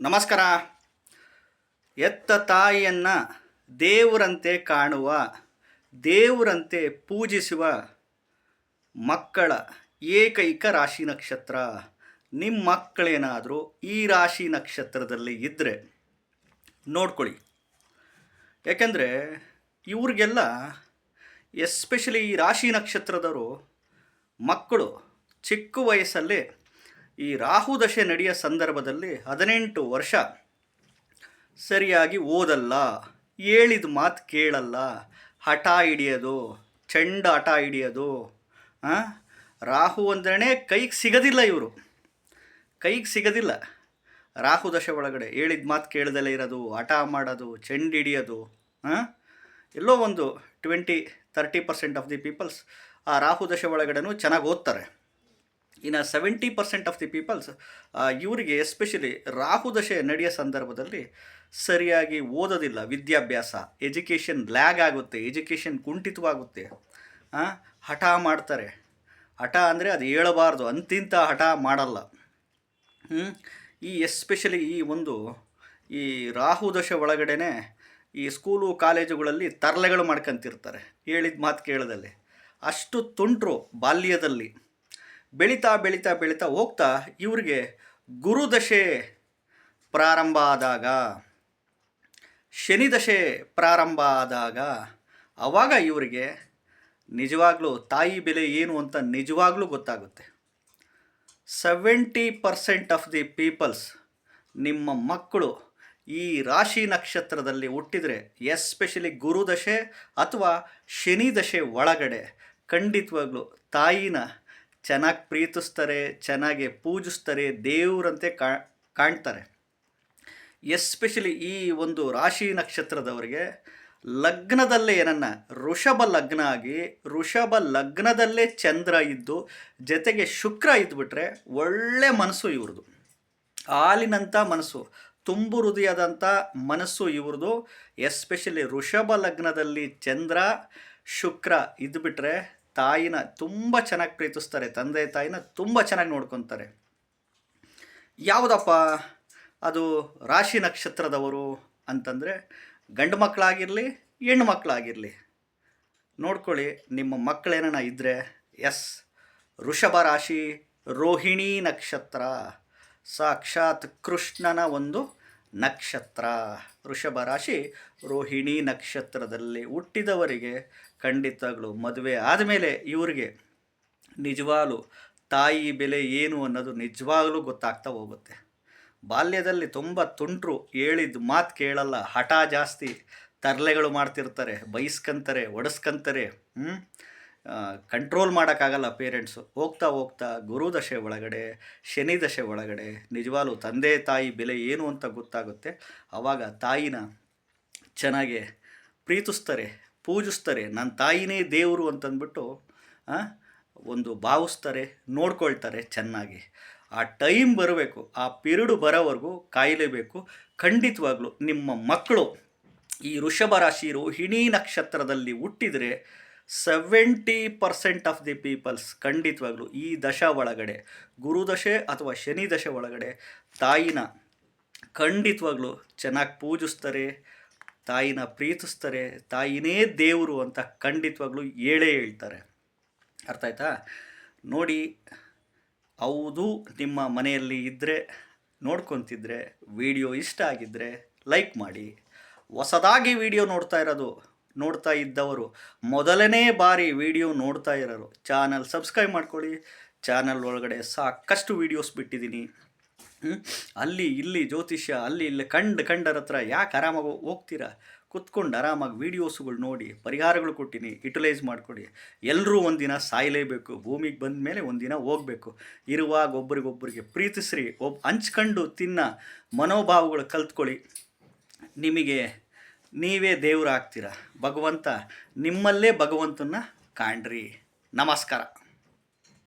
ನಮಸ್ಕಾರ. ಎತ್ತ ತಾಯಿಯನ್ನು ದೇವರಂತೆ ಕಾಣುವ, ದೇವರಂತೆ ಪೂಜಿಸುವ ಮಕ್ಕಳ ಏಕೈಕ ರಾಶಿ ನಕ್ಷತ್ರ. ನಿಮ್ಮ ಮಕ್ಕಳೇನಾದರೂ ಈ ರಾಶಿ ನಕ್ಷತ್ರದಲ್ಲಿ ಇದ್ದರೆ ನೋಡ್ಕೊಳ್ಳಿ. ಯಾಕೆಂದರೆ ಇವ್ರಿಗೆಲ್ಲ ಎಸ್ಪೆಷಲಿ ಈ ರಾಶಿ ನಕ್ಷತ್ರದವರು ಮಕ್ಕಳು ಚಿಕ್ಕ ವಯಸ್ಸಲ್ಲೇ ಈ ರಾಹು ದಶೆ ನಡೆಯೋ ಸಂದರ್ಭದಲ್ಲಿ ಹದಿನೆಂಟು ವರ್ಷ ಸರಿಯಾಗಿ ಓದಲ್ಲ, ಹೇಳಿದ ಮಾತು ಕೇಳಲ್ಲ, ಹಠ ಹಿಡಿಯೋದು, ಚೆಂಡ ಹಠ ಹಿಡಿಯೋದು? ರಾಹು ಅಂದ್ರೇ ಕೈಗೆ ಸಿಗೋದಿಲ್ಲ ಇವರು ಕೈಗೆ ಸಿಗೋದಿಲ್ಲ ರಾಹು ದಶೆ ಒಳಗಡೆ ಹೇಳಿದ ಮಾತು ಕೇಳ್ದಲೇ ಇರೋದು, ಹಠ ಮಾಡೋದು, ಚೆಂಡು ಹಿಡಿಯೋದು? ಎಲ್ಲೋ ಒಂದು twenty thirty percent of the peoples ಆ ರಾಹು ದಶೆ ಒಳಗಡೆನೂ ಚೆನ್ನಾಗಿ ಓದ್ತಾರೆ ಇನ್ನು seventy percent of the peoples ಇವರಿಗೆ ಎಸ್ಪೆಷಲಿ ರಾಹು ದಶೆ ನಡೆಯೋ ಸಂದರ್ಭದಲ್ಲಿ ಸರಿಯಾಗಿ ಓದೋದಿಲ್ಲ ವಿದ್ಯಾಭ್ಯಾಸ. ಎಜುಕೇಷನ್ ಲ್ಯಾಗ್ ಆಗುತ್ತೆ ಎಜುಕೇಷನ್ ಕುಂಠಿತವಾಗುತ್ತೆ. ಹಠ ಮಾಡ್ತಾರೆ. ಹಠ ಅಂದರೆ ಅದು ಹೇಳಬಾರ್ದು, ಅಂತಿಂತ ಹಠ ಮಾಡಲ್ಲ. ಈ ಎಸ್ಪೆಷಲಿ ಈ ಒಂದು, ಈ ರಾಹು ದಶೆ ಒಳಗಡೆನೆ ಈ ಸ್ಕೂಲು ಕಾಲೇಜುಗಳಲ್ಲಿ ತರಲೆಗಳು ಮಾಡ್ಕೊಂತಿರ್ತಾರೆ. ಹೇಳಿದ ಮಾತು ಕೇಳದಲ್ಲಿ. ಅಷ್ಟು ತುಂಟ್ರು ಬಾಲ್ಯದಲ್ಲಿ. ಬೆಳೀತಾ ಬೆಳೀತಾ ಬೆಳೀತಾ ಹೋಗ್ತಾ ಇವರಿಗೆ ಗುರುದಶೆ ಪ್ರಾರಂಭ ಆದಾಗ, ಶನಿ ದಶೆ ಪ್ರಾರಂಭ ಆದಾಗ ಆವಾಗ ಇವರಿಗೆ ನಿಜವಾಗ್ಲೂ ತಾಯಿ ಬೆಲೆ ಏನು ಅಂತ ನಿಜವಾಗ್ಲೂ ಗೊತ್ತಾಗುತ್ತೆ. Seventy percent of the peoples ನಿಮ್ಮ ಮಕ್ಕಳು ಈ ರಾಶಿ ನಕ್ಷತ್ರದಲ್ಲಿ ಹುಟ್ಟಿದರೆ ಎಸ್ಪೆಷಲಿ ಗುರುದಶೆ ಅಥವಾ ಶನಿ ದಶೆ ಒಳಗಡೆ ಖಂಡಿತವಾಗ್ಲೂ ತಾಯಿನ ಚೆನ್ನಾಗಿ ಪ್ರೀತಿಸ್ತಾರೆ, ಚೆನ್ನಾಗಿ ಪೂಜಿಸ್ತಾರೆ, ದೇವರಂತೆ ಕಾಣ್ತಾರೆ. ಎಸ್ಪೆಷಲಿ ಈ ಒಂದು ರಾಶಿ ನಕ್ಷತ್ರದವರಿಗೆ ಲಗ್ನದಲ್ಲೇ ಏನನ್ನ ಋಷಭ ಲಗ್ನ ಆಗಿ ಋಷಭ ಲಗ್ನದಲ್ಲೇ ಚಂದ್ರ ಇದ್ದು, ಜೊತೆಗೆ ಶುಕ್ರ ಇದ್ದುಬಿಟ್ರೆ ಒಳ್ಳೆ ಮನಸ್ಸು ಇವ್ರದ್ದು ಹಾಲಿನಂಥ ಮನಸ್ಸು, ತುಂಬು ಹೃದಯದಂಥ ಮನಸ್ಸು ಇವ್ರದ್ದು ಎಸ್ಪೆಷಲಿ ಋಷಭ ಲಗ್ನದಲ್ಲಿ ಚಂದ್ರ, ಶುಕ್ರ ಇದ್ಬಿಟ್ರೆ ತಾಯಿನ ತುಂಬ ಚೆನ್ನಾಗಿ ಪ್ರೀತಿಸ್ತಾರೆ, ತಂದೆ ತಾಯಿನ ತುಂಬ ಚೆನ್ನಾಗಿ ನೋಡ್ಕೊತಾರೆ. ಯಾವುದಪ್ಪ? ಅದು ರಾಶಿ ನಕ್ಷತ್ರದವರು ಅಂತಂದರೆ ಗಂಡು ಮಕ್ಕಳಾಗಿರಲಿ ಹೆಣ್ಣು ಮಕ್ಕಳಾಗಿರಲಿ ನೋಡ್ಕೊಳ್ಳಿ, ನಿಮ್ಮ ಮಕ್ಕಳೇನ ಇದ್ದರೆ ಎಸ್, ವೃಷಭ ರಾಶಿ ರೋಹಿಣಿ ನಕ್ಷತ್ರ, ಸಾಕ್ಷಾತ್ ಕೃಷ್ಣನ ಒಂದು ನಕ್ಷತ್ರ. ವೃಷಭ ರಾಶಿ ರೋಹಿಣಿ ನಕ್ಷತ್ರದಲ್ಲಿ ಹುಟ್ಟಿದವರಿಗೆ ಖಂಡಿತಗಳು ಮದುವೆ ಆದಮೇಲೆ ಇವರಿಗೆ ನಿಜವಾಗಲೂ ತಾಯಿ ಬೆಲೆ ಏನು ಅನ್ನೋದು ನಿಜವಾಗಲೂ ಗೊತ್ತಾಗ್ತಾ ಹೋಗುತ್ತೆ. ಬಾಲ್ಯದಲ್ಲಿ ತುಂಬ ತುಂಟ್ರು ಹೇಳಿದ ಮಾತು ಕೇಳಲ್ಲ, ಹಠ ಜಾಸ್ತಿ ತರಲೆಗಳು ಮಾಡ್ತಿರ್ತಾರೆ, ಬೈಸ್ಕಂತಾರೆ, ಒಡಿಸ್ಕಂತಾರೆ ಹ್ಞೂ ಕಂಟ್ರೋಲ್ ಮಾಡೋಕ್ಕಾಗಲ್ಲ ಪೇರೆಂಟ್ಸು ಹೋಗ್ತಾ ಹೋಗ್ತಾ ಗುರುದಶೆ ಒಳಗಡೆ, ಶನಿ ದಶೆ ಒಳಗಡೆ, ನಿಜವಾಗ್ಲೂ ತಂದೆ ತಾಯಿ ಬೆಲೆ ಏನು ಅಂತ ಗೊತ್ತಾಗುತ್ತೆ. ಆವಾಗ ತಾಯಿನ ಚೆನ್ನಾಗೆ ಪ್ರೀತಿಸ್ತಾರೆ, ಪೂಜಿಸ್ತಾರೆ. ನನ್ನ ತಾಯಿನೇ ದೇವರು ಅಂತಂದ್ಬಿಟ್ಟು ಒಂದು ಭಾವಿಸ್ತಾರೆ, ನೋಡ್ಕೊಳ್ತಾರೆ ಚೆನ್ನಾಗಿ. ಆ ಟೈಮ್ ಬರಬೇಕು, ಆ ಪಿರಿಡು ಬರೋವರೆಗೂ ಕಾಯಲೇಬೇಕು. ಖಂಡಿತವಾಗ್ಲೂ ನಿಮ್ಮ ಮಕ್ಕಳು ಈ ವೃಷಭ ರಾಶಿ ರೋಹಿಣಿ ನಕ್ಷತ್ರದಲ್ಲಿ ಹುಟ್ಟಿದರೆ seventy percent of the peoples ಖಂಡಿತವಾಗ್ಲೂ ಈ ದಶ ಒಳಗಡೆ ಗುರುದಶೆ ಅಥವಾ ಶನಿ ದಶೆ ಒಳಗಡೆ ತಾಯಿನ ಖಂಡಿತವಾಗ್ಲೂ ಚೆನ್ನಾಗಿ ಪೂಜಿಸ್ತಾರೆ, ತಾಯಿನ ಪ್ರೀತಿಸ್ತಾರೆ, ತಾಯಿನೇ ದೇವರು ಅಂತ ಖಂಡಿತವಾಗ್ಲೂ ಹೇಳೇ ಹೇಳ್ತಾರೆ. ಅರ್ಥ ಆಯ್ತಾ? ನೋಡಿ, ಹೌದು, ನಿಮ್ಮ ಮನೆಯಲ್ಲಿ ಇದ್ದರೆ ನೋಡ್ಕೊತಿದ್ರೆ, ವಿಡಿಯೋ ಇಷ್ಟ ಆಗಿದ್ದರೆ ಲೈಕ್ ಮಾಡಿ. ಹೊಸದಾಗಿ ವಿಡಿಯೋ ನೋಡ್ತಾ ಇರೋದು ನೋಡ್ತಾ ಇದ್ದವರು ಮೊದಲನೇ ಬಾರಿ ವಿಡಿಯೋ ನೋಡ್ತಾ ಇರೋರು, ಚಾನಲ್ ಸಬ್ಸ್ಕ್ರೈಬ್ ಮಾಡ್ಕೊಳ್ಳಿ. ಚಾನಲ್ ಒಳಗಡೆ ಸಾಕಷ್ಟು ವೀಡಿಯೋಸ್ ಬಿಟ್ಟಿದ್ದೀನಿ. ಅಲ್ಲಿ ಇಲ್ಲಿ ಜ್ಯೋತಿಷ್ಯ, ಅಲ್ಲಿ ಇಲ್ಲಿ ಕಂಡು ಕಂಡರ ಹತ್ರ ಯಾಕೆ ಆರಾಮಾಗಿ ಹೋಗ್ತೀರಾ? ಕುತ್ಕೊಂಡು ಆರಾಮಾಗಿ ವೀಡಿಯೋಸ್ಗಳು ನೋಡಿ, ಪರಿಹಾರಗಳು ಕೊಟ್ಟಿನಿ, ಯುಟಿಲೈಸ್ ಮಾಡಿಕೊಡಿ. ಎಲ್ಲರೂ ಒಂದಿನ ಸಾಯಲೇಬೇಕು, ಭೂಮಿಗೆ ಬಂದ ಮೇಲೆ ಒಂದಿನ ಹೋಗಬೇಕು. ಇರುವಾಗ ಒಬ್ರಿಗೊಬ್ಬರಿಗೆ ಪ್ರೀತಿಸ್ರಿ, ಒಬ್ ಹಂಚ್ಕೊಂಡು ತಿನ್ನ ಮನೋಭಾವಗಳು ಕಲ್ತ್ಕೊಳ್ಳಿ. ನಿಮಗೆ ನೀವೇ ದೇವರಾಗ್ತೀರ? ಭಗವಂತ ನಿಮ್ಮಲ್ಲೇ ಭಗವಂತನ ಕಾಣ್ರಿ. ನಮಸ್ಕಾರ.